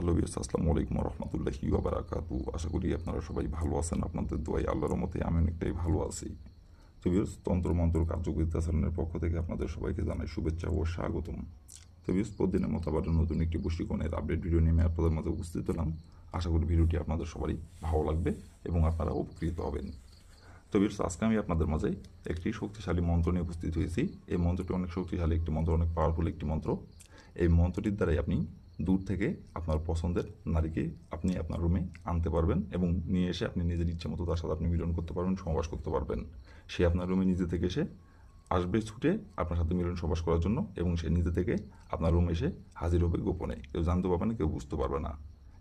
Hello বিয়াস আসসালামু আলাইকুম রহমতুল্লাহি বারাকাতু। আশা করি আপনারা সবাই ভালো আছেন, আপনাদের দোয়াই আল্লাহর মতে আমি অনেকটাই ভালো আছি। তো বিয়াস তন্ত্র মন্ত্র কার্যকরিতাচরণের পক্ষ থেকে আপনাদের সবাইকে জানাই শুভেচ্ছা ও স্বাগতম। তো বিয়াস প্রতিদিনের মতো আবার নতুন একটি পুষ্টিকোণের আপডেট ভিডিও নিয়ে আপনাদের মাঝে উপস্থিত হলাম। আশা করি ভিডিওটি আপনাদের সবারই ভালো লাগবে এবং আপনারা উপকৃত হবেন। তো বিয়ার্স আজকে আমি আপনাদের মাঝে একটি শক্তিশালী মন্ত্র নিয়ে উপস্থিত হয়েছি। এই মন্ত্রটি অনেক শক্তিশালী, একটি মন্ত্র, অনেক পাওয়ারফুল একটি মন্ত্র। এই মন্ত্রটির দ্বারাই আপনি দূর থেকে আপনার পছন্দের নারীকে আপনি আপনার রুমে আনতে পারবেন এবং নিয়ে এসে আপনি নিজের ইচ্ছে মতো তার সাথে আপনি মিলন করতে পারবেন সমাবাস করতে পারবেন। সে আপনার রুমে নিজে থেকে এসে আসবে, ছুটে আপনার সাথে মিলন সবাস করার জন্য এবং সে নিজে থেকে আপনার রুমে এসে হাজির হবে গোপনে। কেউ জানতে পারবে না, কেউ বুঝতে পারবে না।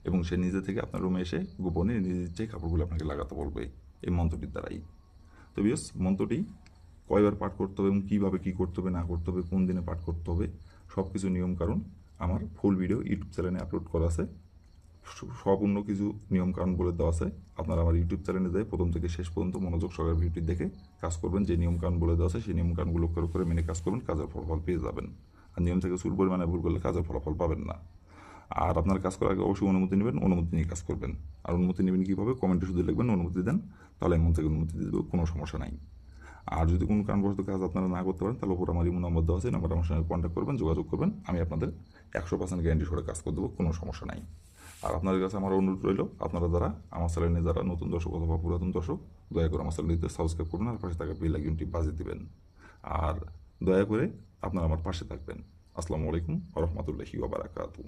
এবং সে নিজে থেকে আপনার রুমে এসে গোপনে নিজের ইচ্ছে কাপড়গুলো আপনাকে লাগাতে বলবে। এই মন্ত্রটির দ্বারাই। তো বিয়স মন্ত্রটি কয়বার পাঠ করতে হবে এবং কীভাবে কী করতে হবে, না করতে হবে, কোন দিনে পাঠ করতে হবে সব কিছু নিয়ম কারণ আমার ফুল ভিডিও ইউটিউব চ্যানেলে আপলোড করা আছে। সম্পূর্ণ কিছু নিয়মকানুন বলে দেওয়া আছে। আপনারা আমার ইউটিউব চ্যানেলে যায় প্রথম থেকে শেষ পর্যন্ত মনোযোগ সহকারে ভিডিওটি দেখে কাজ করবেন। যে নিয়ম কারণ বলে দেওয়া আছে, সেই নিয়ম কারণগুলো করে করে মেনে কাজ করবেন, কাজের ফলাফল পেয়ে যাবেন। আর নিয়ম থেকে সুর পরিমাণে ভুল করলে কাজের ফলাফল পাবেন না। আর আপনার কাজ করার আগে অবশ্যই অনুমতি নেবেন, অনুমতি নিয়ে কাজ করবেন। আর অনুমতি নেবেন কীভাবে? কমেন্টে শুধু লিখবেন, অনুমতি দেন, তাহলে এমন থেকে অনুমতি দিয়ে দেবো, কোনো সমস্যা নাই। আর যদি কোনো কারণবশত কাজ আপনারা না করতে পারেন, তাহলে ওপর আমার ইমো নম্বর দেওয়া আছে নাম্বার আমার সঙ্গে কন্ট্যাক্ট করবেন, যোগাযোগ করবেন। আমি আপনাদের একশো পার্সেন্ট গ্যারান্টি সরে কাজ করে দেবো, কোনো সমস্যা নাই। আর আপনাদের কাছে আমার অনুরোধ রইল, আপনারা যারা আমার চ্যানেলে যারা নতুন দর্শক অথবা পুরাতন দর্শক, দয়া করে আমার চ্যানেলটিতে সাবস্ক্রাইব করবেন আর পাশে থাকা বেল আইকনটি বাজিয়ে দিবেন। আর দয়া করে আপনারা আমার পাশে থাকবেন। আসসালামু আলাইকুম রহমতুল্লাহি ওবারাকাতু